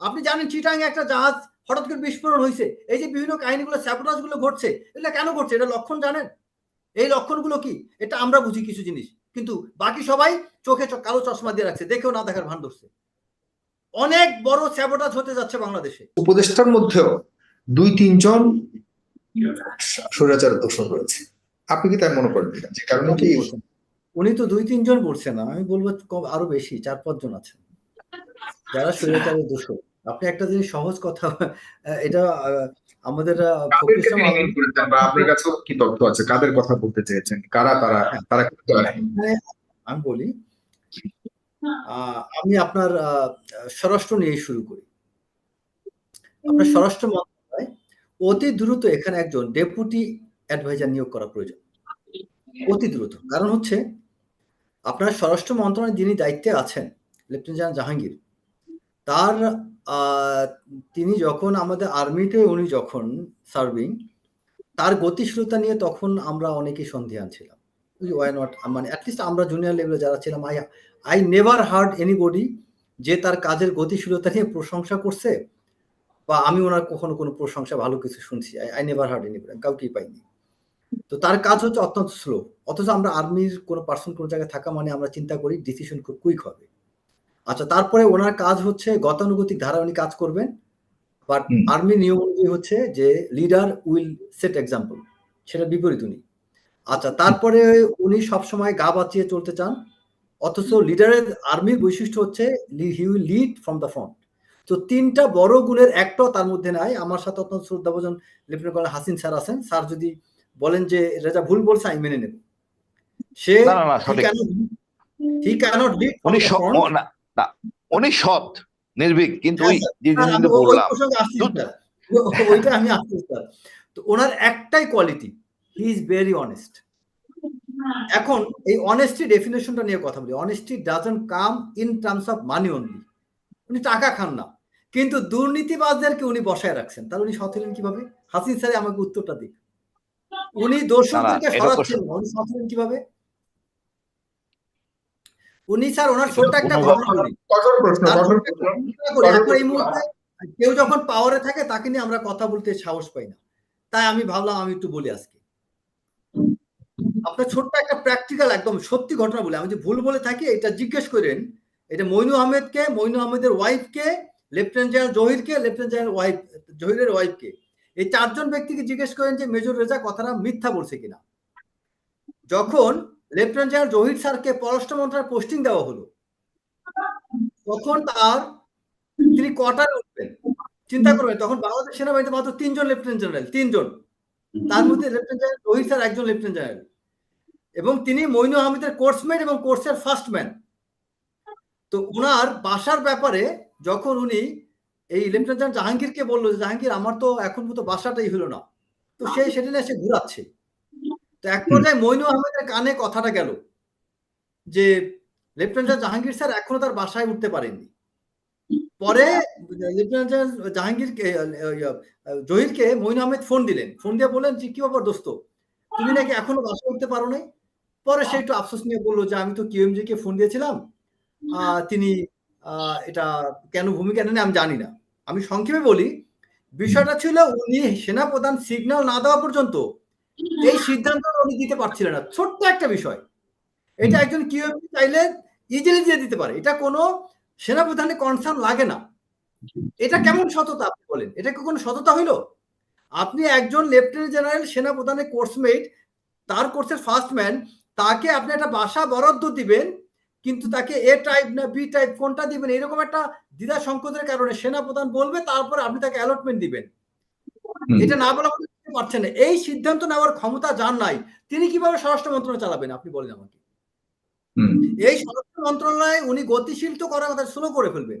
আপনি জানেন চিটাং একটা জাহাজ হঠাৎ করে বিস্ফোরণ হয়েছে এই যে বিভিন্ন কাহিনীগুলো গুলো ঘটছে এটা কেন ঘটছে? এটা লক্ষণ জানেন? এই লক্ষণগুলো কি? এটা আমরা বুঝি কিছু জিনিস। কিন্তু বাকি সবাই চোখে কালো চশমা দিয়ে রাখছে দেখেও না দেখার ভান ধরছে। অনেক বড় স্যাবোটাজ হতে যাচ্ছে বাংলাদেশে। উপদেষ্টার মধ্যেও দুই তিনজন স্বৈরাচার দোষর রয়েছে। আপনি কি তাই মনে করেন? যে কারণে কি? উনি তো দুই তিনজন বলছেন না আমি বলব আরও বেশি চার পাঁচজন আছেন। যারা স্বৈরাচারের দোষর আপনি একটা জিনিস সহজ কথা এটা আমাদের আপনার কাছেও কি তথ্য আছে? কাদের কথা বলতে চেয়েছেন? কারা তারা তারা আমি বলি আমি আপনার স্বরাষ্ট্র নিয়ে শুরু করি। আপনার স্বরাষ্ট্র মন্ত্রণালয় অতি দ্রুত এখানে একজন ডেপুটি অ্যাডভাইজার নিয়োগ করা প্রয়োজন। অতি দ্রুত। কারণ হচ্ছে আপনার স্বরাষ্ট্র মন্ত্রণালয়ে যিনি দায়িত্বে আছেন লেফটেন্যান্ট জেনারেল জাহাঙ্গীর তার তিনি যখন আমাদের আর্মিতে উনি যখন সার্ভিং তার গতিশীলতা নিয়ে তখন আমরা অনেকেই সন্দেহান ছিলাম। ওয়াই নট মানে অ্যাটলিস্ট আমরা জুনিয়র লেভেলে যারা ছিলাম I I never heard anybody যে তার কাজের গতিশীলতা নিয়ে প্রশংসা করছে বা আমি ওনার কখনো কোনো প্রশংসা ভালো কিছু শুনছি। আই নেভার হার্ড এনিবডি কাউকেই পাইনি। তো তার কাজ হচ্ছে অত্যন্ত স্লো অথচ আমরা আর্মির কোনো পার্সন কোনো জায়গায় থাকা মানে আমরা চিন্তা করি ডিসিশন খুব কুইক হবে। আচ্ছা তারপরে ওনার কাজ হচ্ছে গতানুগতিক ধারা উনি কাজ করবেন বাট আর্মি নিয়ম অনুযায়ী হচ্ছে যে লিডার উইল সেট এক্সাম্পল সেটা বিপরীত উনি। আচ্ছা তারপরে উনি সবসময় গা বাঁচিয়ে চলতে চান অথচ লিডারের আর্মির বৈশিষ্ট্য হচ্ছে he will lead from the front তো তিনটা বড় গুণের একটাও তার মধ্যে নাই। আমার সাথে অত্যন্ত শ্রদ্ধাভোজন লেফটেন্যান্ট কর্নেল হাসিন স্যার আছেন। স্যার যদি বলেন যে রেজা ভুল বলছে আমি মেনে নেব। সে। হি ক্যানট লিড না উনি সৎ নির্ভীক কিন্তু ওই যে জিনিসগুলো বললাম ওইটা আমি আসছি স্যার। তো ওনার একটাই quality he is very honest এখন এই অনেস্টি ডেফিনেশনটা নিয়ে কথা বলি। Honesty doesn't come in terms of money only উনি টাকা খান না। কিন্তু দুর্নীতিবাজদেরকে উনি বসায় রাখছেন। তাহলে উনি সৎ হলেন কীভাবে? হাসিন স্যার আমাকে উত্তরটা দিক। উনি তো সরাচ্ছেন উনি সৎ হলেন কীভাবে? উনি স্যার ওনার ছোট্ট একটা কঠোর প্রশ্ন কঠোর প্রশ্ন এই মুহূর্তে কেউ যখন পাওয়ারে থাকে তাকে নিয়ে আমরা কথা বলতে সাহস পাই না। তাই আমি ভাবলাম আমি একটু বলি আজকে। আপনার ছোট্ট একটা প্র্যাকটিক্যাল একদম সত্যি ঘটনা বলে। আমি যে ভুল বলে থাকি এটা জিজ্ঞেস করেন। এটা মইনু আহমেদকে মইনু আহমেদের ওয়াইফকে লেফটেন্যান্ট জেনারেল জহিরকে লেফটেন্যান্ট জেনারেল ওয়াইফ জহিরের ওয়াইফকে এই চারজন ব্যক্তিকে জিজ্ঞেস করেন যে মেজর রেজা কথাটা মিথ্যা বলছে কিনা? যখন লেফটেন্যান্ট জেনারেল জহির স্যারকে পররাষ্ট্র মন্ত্রণালয়ের পোস্টিং দেওয়া হলো। তখন তার তিনি কোয়ার্টারে উঠবেন। চিন্তা করবেন, তখন বাংলাদেশ সেনাবাহিনীতে মাত্র তিনজন লেফটেন্যান্ট জেনারেল, তিনজন। তার মধ্যে লেফটেন্যান্ট জেনারেল রোহিত স্যার একজন লেফটেন্যান্ট জেনারেল। এবং তিনি মইনু আহমেদের কোর্সমেট এবং কোর্সের ফার্স্ট ম্যান তো ওনার বাসার ব্যাপারে যখন উনি এই লেফটেন্যান্ট জেনারেল জাহাঙ্গীরকে বলল যে, জাহাঙ্গীর, আমার তো এখন মতো বাসাটাই হলো না। তো সেই সেটা নিয়ে সে ঘুরাচ্ছে। তো এক পর্যায়ে মইনু আহমেদের কানে কথাটা গেল যে লেফটেন্যান্ট জাহাঙ্গীর স্যার এখনও তার বাসায় উঠতে পারেননি। পরে লেফটেন্যান্ট জেনারেল জাহাঙ্গীরকে জহিরকে মইন আহমেদ ফোন দিলেন। ফোন দিয়ে বললেন যে কি ব্যাপার দোস্ত? তুমি নাকি এখনও বাসায় উঠতে পারো নাই? পরে সে একটু আফসোস নিয়ে বলল যে আমি তো কিউএমজি কে ফোন দিয়েছিলাম। তিনি আহ, এটা কেন ভূমিকা নেন আমি জানি না। আমি সংক্ষেপে বলি বিষয়টা ছিল উনি সেনাপ্রধান সিগন্যাল না দেওয়া পর্যন্ত এই সিদ্ধান্ত উনি দিতে পারছিলেন না। ছোট্ট একটা বিষয়। এটা একজন কিউএমজি চাইলে ইজিলি দিয়ে দিতে পারে। এটা কোনো সেনাপ্রধানের কনসার্ন লাগে না। এটা কেমন সততা আপনি বলেন? এটা কি কোনো সততা হইল? আপনি একজন লেফটেন্যান্ট জেনারেল সেনাপ্রধানের কোর্সমেট তার কোর্সের ফার্স্ট ম্যান তাকে আপনি একটা বাসা বরাদ্দ দিবেন কিন্তু তাকে এ টাইপ না বি টাইপ কোনটা দিবেন এরকম একটা দ্বিধা সংকোচের কারণে সেনাপ্রধান বলবে তারপরে আপনি তাকে অ্যালটমেন্ট দিবেন। এটা না বলা পারছেন না। এই সিদ্ধান্ত নেওয়ার ক্ষমতা যার নাই তিনি কীভাবে স্বরাষ্ট্র মন্ত্রণালয় চালাবেন? আপনি বলেন আমাকে। এই স্বরাষ্ট্র মন্ত্রণালয় উনি গতিশীল তো করার কথা স্লো করে ফেলবেন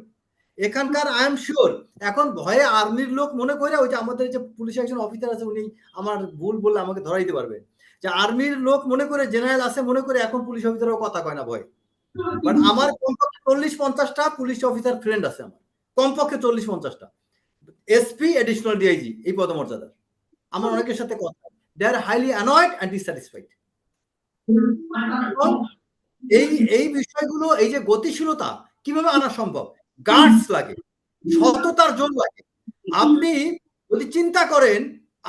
এখানকার আই এম শিওর এখন ভয়ে আর্মির লোক মনে করে ওই যে আমাদের যে পুলিশের একজন অফিসার আছে উনি আমার ভুল বললে আমাকে ধরাই দিতে পারবে। যে আর্মির লোক মনে করে জেনারেল আছে মনে করে এখন পুলিশ অফিসারও কথা কয় না ভয়। বাট আমার কমপক্ষে চল্লিশ পঞ্চাশটা পুলিশ অফিসার ফ্রেন্ড আছে আমার। কমপক্ষে চল্লিশ পঞ্চাশটা। এসপি এডিশনাল ডিআইজি এই পদমর্যাদার। আমার অনেকের সাথে কথা। They are highly annoyed and dissatisfied এই এই বিষয়গুলো, এই যে গতিশীলতা, কীভাবে আনা সম্ভব? গার্ডস লাগে, সততার জোর লাগে। আপনি যদি চিন্তা করেন,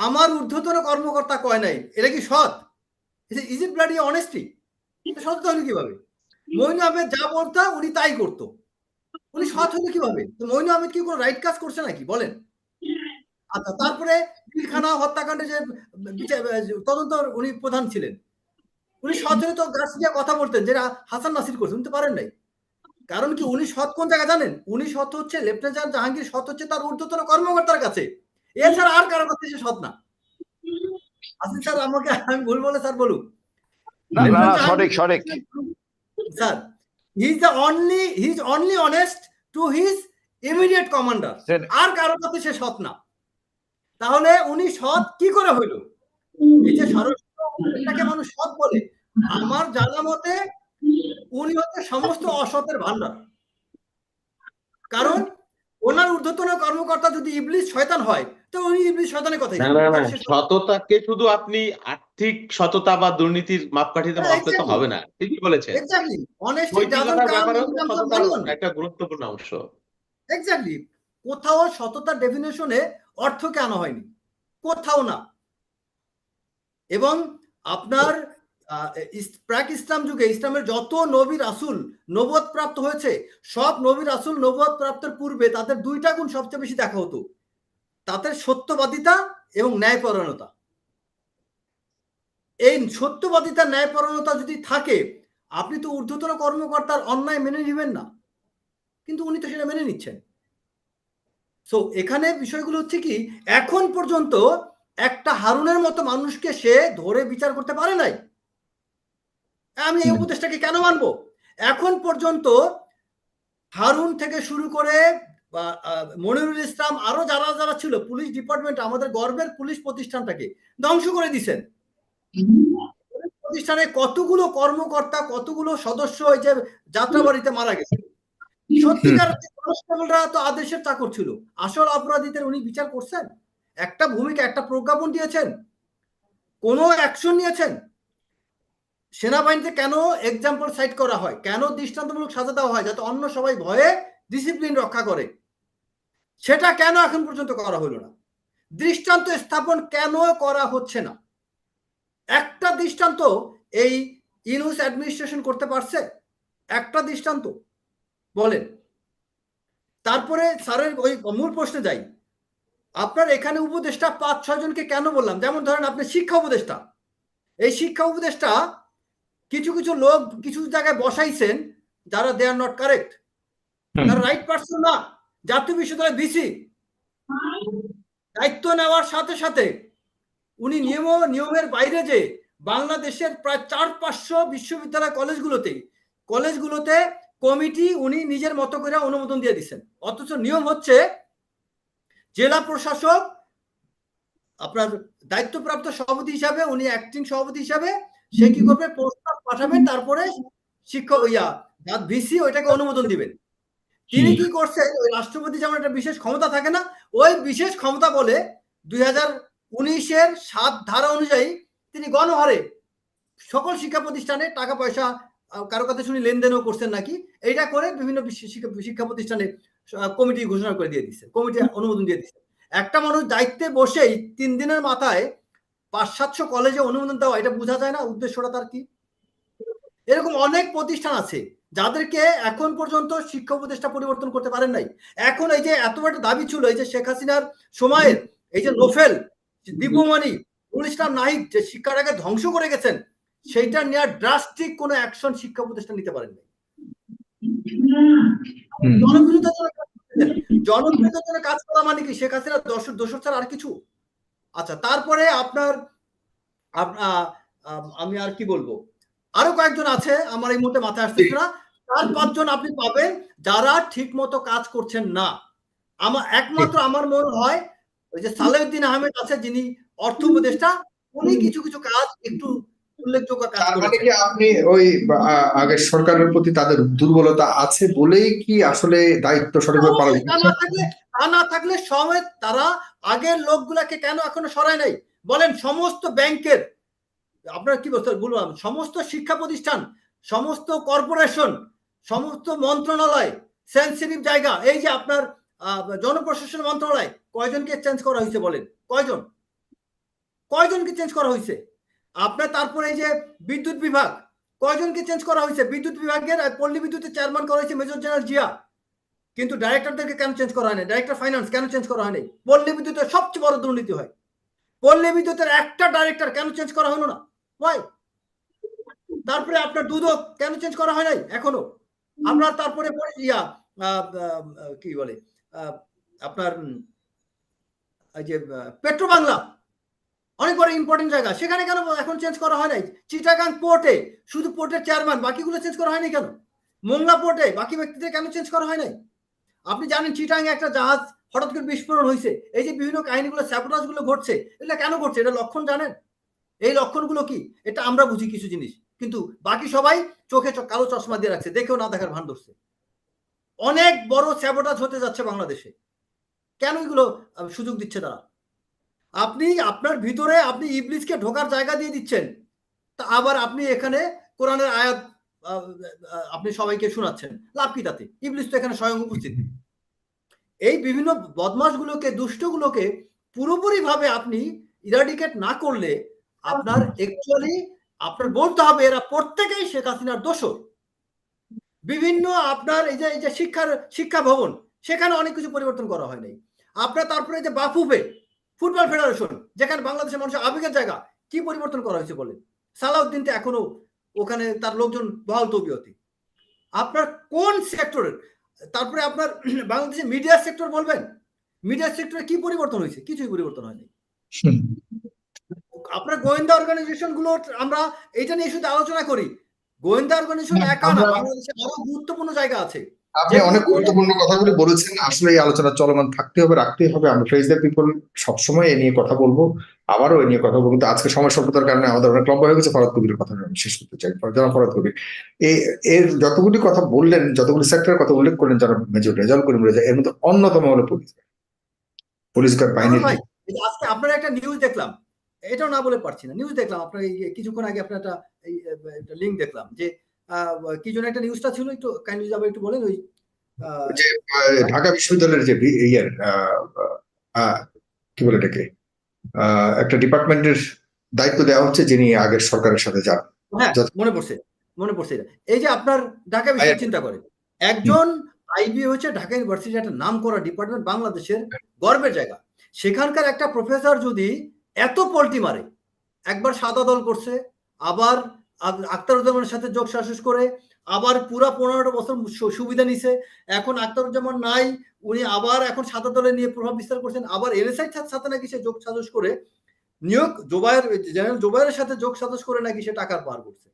আমার ঊর্ধ্বতন কর্মকর্তা কয় নাই, এটা কি সৎ? ইজ ইট ব্লাডি অনেস্টি সততা হলো কীভাবে? মইনু আহমেদ যা বলতো, উনি তাই করতো। উনি সৎ হলো কীভাবে? মইনু আহমেদ কি কোনো রাইট কাজ করছে নাকি? বলেন। আচ্ছা তারপরে পিলখানা হত্যাকাণ্ডে যে তদন্ত উনি প্রধান ছিলেন। উনি সৎ হলে তো গাছ দিয়ে কথা বলতেন যেটা হাসান নাসির করছেন উনি তো পারেন নাই। কারণ কি উনি সৎ কোন জায়গায় জানেন? উনি সৎ হচ্ছে লেফটেন্যান্ট জাহাঙ্গীর সৎ হচ্ছে তার ঊর্ধ্বতন কর্মকর্তার কাছে। এছাড়া আর কারও কাছে সে সৎ না। আসিফ স্যার আমাকে আমি ভুল বলে স্যার বলুন সঠিক সঠিক। Sir he is the only he is only honest to his immediate commander আর কারও কাছে সে সৎ না। তাহলে উনি সৎ কি করে হইল? এই যে স্বরাষ্ট্রটাকে মানুষ সৎ বলে আমার জানা মতে উনি হচ্ছে সমস্ত অসতের ভান্ডার কারণ ওনার ঊর্ধ্বতন কর্মকর্তা যদি ইবলিশ শয়তান হয় তো উনি ইবলিশ শয়তানের কথাই না না সততাকে শুধু আপনি আর্থিক সততা বা দুর্নীতির মাপকাঠিতে মাপলে তো হবে না ঠিকই বলেছেন। এক্স্যাক্টলি অনেস্টি একটা গুরুত্বপূর্ণ অংশ। এক্স্যাক্টলি কোথাও সততার ডেফিনেশনে অর্থকে আনা হয়নি? কোথাও না। এবং আপনার প্রাক ইসলাম যুগে, ইসলামের যত নবী রাসুল নবদ প্রাপ্ত হয়েছে, সব নবী রাসুল নবদ প্রাপ্তের পূর্বে তাদের দুইটা গুণ সবচেয়ে বেশি দেখা হতো। তাদের সত্যবাদিতা এবং ন্যায়পরায়ণতা। এই সত্যবাদিতা, ন্যায়পরায়ণতা যদি থাকে, আপনি তো ঊর্ধ্বতন কর্মকর্তার অন্যায় মেনে নেবেন না। কিন্তু উনি তো সেটা মেনে নিচ্ছেন। সো এখানে বিষয়গুলো হচ্ছে কি এখন পর্যন্ত একটা হারুনের মতো মানুষকে সে ধরে বিচার করতে পারে নাই। আমি এই উপদেশটাকে কেন মানবো? এখন পর্যন্ত হারুন থেকে শুরু করে মনিরুল ইসলাম আরও যারা যারা ছিল পুলিশ ডিপার্টমেন্ট আমাদের গর্বের পুলিশ প্রতিষ্ঠানটাকে ধ্বংস করে দিছেন প্রতিষ্ঠানে কতগুলো কর্মকর্তা কতগুলো সদস্য এই যে যাত্রাবাড়িতে মারা গেছে? সত্যিকার কনস্টেবলরা তো আদেশের চাকর ছিল? আসল অপরাধীদের উনি বিচার করছেন? একটা ভূমিকা একটা প্রজ্ঞাপন দিয়েছেন? কোনো অ্যাকশন নিয়েছেন? সেনাবাহিনীতে কেন এক্সাম্পল সাইট করা হয়? কেন দৃষ্টান্তমূলক সাজা দেওয়া হয়? যাতে অন্য সবাই ভয়ে ডিসিপ্লিন রক্ষা করে? সেটা কেন এখন পর্যন্ত করা হলো না? দৃষ্টান্ত স্থাপন কেন করা হচ্ছে না? একটা দৃষ্টান্ত এই ইউনুস অ্যাডমিনিস্ট্রেশন করতে পারছে? একটা দৃষ্টান্ত। বলেন। তারপরে স্যারের ওই মূল প্রশ্নে যাই। আপনার এখানে উপদেষ্টা পাঁচ ছয় জনকে কেন বললাম? যেমন ধরেন আপনি শিক্ষা উপদেষ্টা। এই শিক্ষা উপদেষ্টা কিছু কিছু লোক কিছু জায়গায় বসাইছেন যারা দে আর নট কারেক্ট। তারা রাইট পারসন না। জাতীয় বিশ্ববিদ্যালয় বিসি। দায়িত্ব নেওয়ার সাথে সাথে উনি নিয়ম নিয়মের বাইরে যে বাংলাদেশের প্রায় চার পাঁচশো বিশ্ববিদ্যালয় কলেজগুলোতে কলেজগুলোতে কমিটি উনি নিজের মতো করে অনুমোদন দিয়ে দিচ্ছেন। অথচ নিয়ম হচ্ছে জেলা প্রশাসক আপনার দায়িত্বপ্রাপ্ত সভাপতি হিসাবে, উনি অ্যাক্টিং সভাপতি হিসাবে, সে কি করবে? প্রস্তাব পাঠাবেন তারপরে শিক্ষক ইয়া ভিসি ওইটাকে অনুমোদন দিবেন। তিনি কি করছেন? ওই রাষ্ট্রপতি যেমন একটা বিশেষ ক্ষমতা থাকে না, ওই বিশেষ ক্ষমতা বলে দুই হাজার উনিশের সাত ধারা অনুযায়ী তিনি গণহারে সকল শিক্ষা প্রতিষ্ঠানে টাকা পয়সা কারও কাছে শুনি লেনদেনও করছেন নাকি? এইটা করে বিভিন্ন শিক্ষা শিক্ষা প্রতিষ্ঠানে কমিটি ঘোষণা করে দিয়ে দিচ্ছে কমিটি অনুমোদন দিয়ে দিচ্ছে একটা মানুষ দায়িত্বে বসেই তিন দিনের মাথায় পাঁচ সাতশো কলেজে অনুমোদন দেওয়া এটা বোঝা যায় না উদ্দেশ্যটা তার কি? এরকম অনেক প্রতিষ্ঠান আছে যাদেরকে এখন পর্যন্ত শিক্ষা উপদেষ্টা পরিবর্তন করতে পারেন নাই। এখন এই যে এত বড় দাবি ছিল এই যে শেখ হাসিনার সময়ের এই যে নোফেল দীপমানি নুরুল ইসলাম নাহিদ যে শিক্ষাটাকে ধ্বংস করে গেছেন সেইটা নেওয়ার ড্রাস্টিক কোনো অ্যাকশন শিক্ষা উপদেষ্টা নিতে পারেন জনবিরোধের জন্য কাজ জনবিরোধের জন্য কাজ করা মানে কি? শেখ হাসিনা দশ দোষর ছাড়া আর কিছু? আচ্ছা তারপরে আপনার আমি আর কি বলব? আরও কয়েকজন আছে আমার এই মুহূর্তে মাথায় আসতেছে না। চার পাঁচজন আপনি পাবেন যারা ঠিক মতো কাজ করছেন না। আমার একমাত্র আমার মনে হয় ওই যে সালেউদ্দিন আহমেদ আছে যিনি অর্থ উপদেষ্টা উনি কিছু কিছু কাজ একটু উল্লেখযোগ্য কাজ তার মানে কি আপনি ওই আগের সরকারের প্রতি তাদের দুর্বলতা আছে বলেই কি আসলে দায়িত্ব সঠিকভাবে পালন তা না থাকলে সমেত তারা আগের লোকগুলাকে কেন এখনও সরায় নাই? বলেন সমস্ত ব্যাংকের আপনার কি বলতে বললাম সমস্ত শিক্ষা প্রতিষ্ঠান সমস্ত কর্পোরেশন সমস্ত মন্ত্রণালয় সেন্সিটিভ জায়গা এই যে আপনার জনপ্রশাসন মন্ত্রণালয় কয়জনকে চেঞ্জ করা হয়েছে বলেন? কয়জন? কয়জনকে চেঞ্জ করা হয়েছে? আপনার তারপরে এই যে বিদ্যুৎ বিভাগ, কয়জনকে চেঞ্জ করা হয়েছে? বিদ্যুৎ বিভাগের পল্লী বিদ্যুতের চেয়ারম্যান করা হয়েছে মেজর জেনারেল জিয়া। কিন্তু ডাইরেক্টরদেরকে কেন চেঞ্জ করা হয়নি? ডাইরেক্টর ফাইন্যান্স কেন চেঞ্জ করা হয়নি? পল্লী বিদ্যুতের সবচেয়ে বড় দুর্নীতি হয়। পল্লী বিদ্যুতের একটা ডাইরেক্টর কেন চেঞ্জ করা হলো না? ওয়াই তারপরে আপনার দুদক কেন চেঞ্জ করা হয় নাই? এখনও। আমরা তারপরে ইয়া কি বলে? আপনার যে পেট্রো বাংলা অনেক বড় ইম্পর্টেন্ট জায়গা। সেখানে কেন এখন চেঞ্জ করা হয় নাই? চিটাগাং পোর্টে শুধু পোর্টের চেয়ারম্যান বাকিগুলো চেঞ্জ করা হয়নি কেন? মোংলা পোর্টে বাকি ব্যক্তিদের কেন চেঞ্জ করা হয় নাই? আপনি জানেন চিটাং একটা জাহাজ হঠাৎ করে বিস্ফোরণ হয়েছে এই যে বিভিন্ন কাহিনীগুলো স্যাবোটাজগুলো ঘটছে এটা কেন ঘটছে? এটা লক্ষণ জানেন? এই লক্ষণগুলো কি? এটা আমরা বুঝি কিছু জিনিস। কিন্তু বাকি সবাই চোখে চোখ কালো চশমা দিয়ে রাখছে, দেখেও না দেখার ভান ধরছে। অনেক বড় স্যাবোটাজ হতে যাচ্ছে বাংলাদেশে। কেন এগুলো সুযোগ দিচ্ছে তারা? আপনি আপনার ভিতরে আপনি ইবলিসকে ঢোকার জায়গা দিয়ে দিচ্ছেন। তা আবার আপনি এখানে কোরআনের আয়াত আপনি সবাইকে শোনাচ্ছেন। লাভ কি তাতে? ইবলিস তো এখানে স্বয়ং উপস্থিত। এই বিভিন্ন বদমাশগুলোকে, দুষ্টগুলোকে পুরোপুরি ভাবে আপনি ইরাডিকেট না করলে আপনার অ্যাকচুয়ালি আপনার বলতে হবে, এরা প্রত্যেকেই শেখ হাসিনার দোষর। বিভিন্ন আপনার এই যে এই যে শিক্ষার, শিক্ষা ভবন, সেখানে অনেক কিছু পরিবর্তন করা হয় নাই। আপনার তারপরে যে বাফুবে ফুটবল ফেডারেশন যেখানে বাংলাদেশের মানুষের আবেগের জায়গা কি পরিবর্তন করা হয়েছে বলে সালাউদ্দিন তো এখনও ওখানে তার লোকজন বহাল তবিয়তি। আপনার কোন সেক্টরের তারপরে আপনার বাংলাদেশের মিডিয়া সেক্টর বলবেন? মিডিয়া সেক্টরে কি পরিবর্তন হয়েছে? কিছুই পরিবর্তন হয়নি। আপনার গোয়েন্দা অর্গানাইজেশনগুলো আমরা এটা নিয়ে শুধু আলোচনা করি। গোয়েন্দা অর্গানাইজেশন একা না বাংলাদেশে আরও গুরুত্বপূর্ণ জায়গা আছে। আপনি অনেক গুরুত্বপূর্ণ কথাগুলি বলেছেন আসলে এই আলোচনা চলমান থাকতে হবে রাখতেই হবে। আমরা ফেস দ্য পিপল সবসময় এ নিয়ে কথা বলব আবারও এ নিয়ে কথা বলব। কিন্তু আজকে সময় স্বল্পতার কারণে আমাদের অনেক লম্বা হয়ে গেছে। ফরাদ কবির কথা আমি শেষ করতে চাই। যারা ফরাদ কবির। এর যতগুলি কথা বললেন যতগুলি সেক্টরের কথা উল্লেখ করলেন যারা মেজর রেজাল্ট করিম রেজা এর মধ্যে অন্যতম হলো পুলিশ পুলিশ বাহিনীর ভাই, আজকে আপনার একটা নিউজ দেখলাম। এটাও না বলে পারছি না। নিউজ দেখলাম আপনার কিছুক্ষণ আগে আপনার একটা লিঙ্ক দেখলাম যে কি যেন একটা নিউজটা ছিল একটু কাইন্ডলি যাবে একটু বলেন ওই যে ঢাকা বিশ্ববিদ্যালয়ের যে ইয়ের কি বলে এটাকে একটা ডিপার্টমেন্টের দায়িত্ব দেওয়া হচ্ছে যিনি আগের সরকারের সাথে যান। হ্যাঁ মনে পড়ছে মনে পড়ছে এই যে আপনার ঢাকা বিশ্ব চিন্তা করে একজন আইবি হচ্ছে ঢাকা ইউনিভার্সিটি একটা নাম করা ডিপার্টমেন্ট বাংলাদেশের গর্বের জায়গা। সেখানকার একটা প্রফেসর যদি এত পল্টি মারে একবার সাদা দল করছে আবার আক- আখতারুজ্জামানের সাথে যোগ শাসুস করে আবার পুরা পনেরোটা বছর সুবিধা নিছে। এখন আখতারুজ্জামান নাই উনি আবার এখন সাদা দলে নিয়ে প্রভাব বিস্তার করছেন আবার এনএসআই সাথে নাকি সে যোগ সাজস করে নিয়োগ জোবায়ের জেনারেল জোবায়ের সাথে যোগ সাজস করে নাকি সে টাকার পার করছে।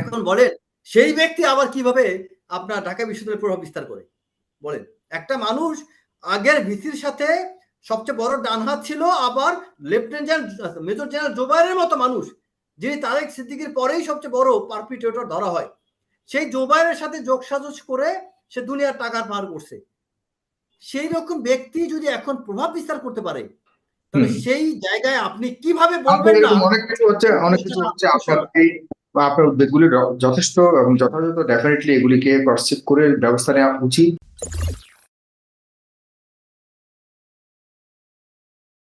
এখন বলেন সেই ব্যক্তি আবার কীভাবে আপনার ঢাকা বিশ্ববিদ্যালয়ের প্রভাব বিস্তার করে? বলেন একটা মানুষ আগের ভিসির সাথে সবচেয়ে বড় ডানহাত ছিল আবার লেফটেন্যান্ট জেনারেল মেজর জেনারেল জোবাইরের মতো মানুষ। যিনি তারেক সিদ্দিকির পরেই সবচেয়ে বড় পারপিটেটর ধরা হয়। সেই জোবাইরের সাথে যোগ সাজস করে সে দুনিয়ার টাকার পার করছে। সেই রকম ব্যক্তি যদি এখন প্রভাব বিস্তার করতে পারে তাহলে সেই জায়গায় আপনি কীভাবে বলবেন না? অনেক কিছু হচ্ছে অনেক কিছু হচ্ছে। আপনার এই যথেষ্ট এবং যথাযথ ডেফিনেটলি এগুলিকে প্রসিভ করে ব্যবস্থা নেওয়া উচিত।